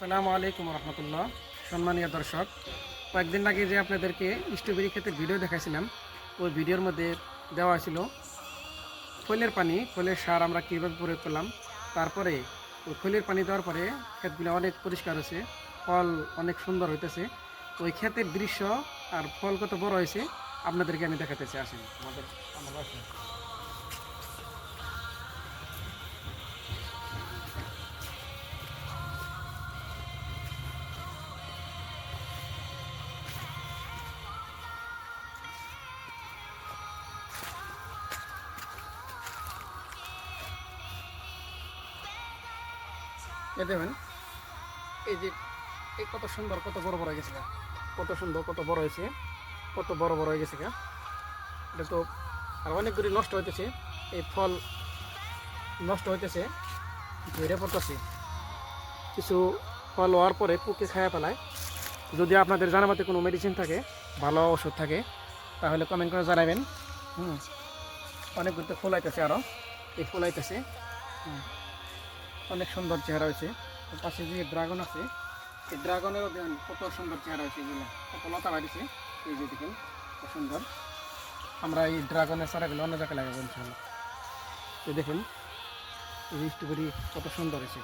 সালামু আলাইকুম রহমতুল্লাহ। সম্মানীয় দর্শক, কয়েকদিন আগে যে আপনাদেরকে স্ট্রবেরি ক্ষেতের ভিডিও দেখাইছিলাম, ওই ভিডিওর মধ্যে দেওয়া ছিল খৈলের পানি, খৈলের সার আমরা কীভাবে প্রয়োগ করলাম, তারপরে ওই খৈলের পানি দেওয়ার পরে ক্ষেতগুলো অনেক পরিষ্কার হয়েছে, ফল অনেক সুন্দর হইতেছে। ওই ক্ষেতের দৃশ্য আর ফল কত বড় হয়েছে, আপনাদেরকে আমি দেখাতে চাই। আসেন, আমাদের এ দেখবেন এই যে, এই কত সুন্দর, কত বড় বড় হয়ে গেছে। কত সুন্দর, কত বড় হয়েছে, কত বড় বড় হয়ে গেছে এটা তো আর অনেকগুলি নষ্ট হইতেছে, এই ফল নষ্ট হইতেছে ধরে পড়তেছে। কিছু ফল হওয়ার পরে পুকে খায়া ফেলায়। যদি আপনাদের জানাবাতে কোনো মেডিসিন থাকে, ভালো ওষুধ থাকে, তাহলে কমেন্ট করে জানাবেন। হুম। অনেকগুলো ফুল আইতেছে আরও এই ফুল আইতেছে। হুম। অনেক সুন্দর চেহারা হয়েছে। পাশে যে ড্রাগন আছে, এই ড্রাগনেরও দেখেন কত সুন্দর চেহারা হয়েছে এগুলো। কত লতা বাড়িছে। এই যে দেখেন, কত সুন্দর। আমরা এই ড্রাগনের চারাগুলো অন্য জায়গায় লাগাবো ইনশাল্লাহ এই দেখেন, এই কত সুন্দর হয়েছে।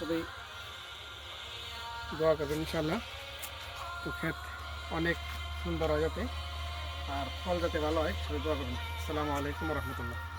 সবাই দোয়া করবেন ইনশাল্লাহ তো ক্ষেত অনেক সুন্দর হয় যাতে আর ফল যাতে ভালো হয় সবাই দোয়া আসসালামু আলাইকুম রহমতুল্লাহ।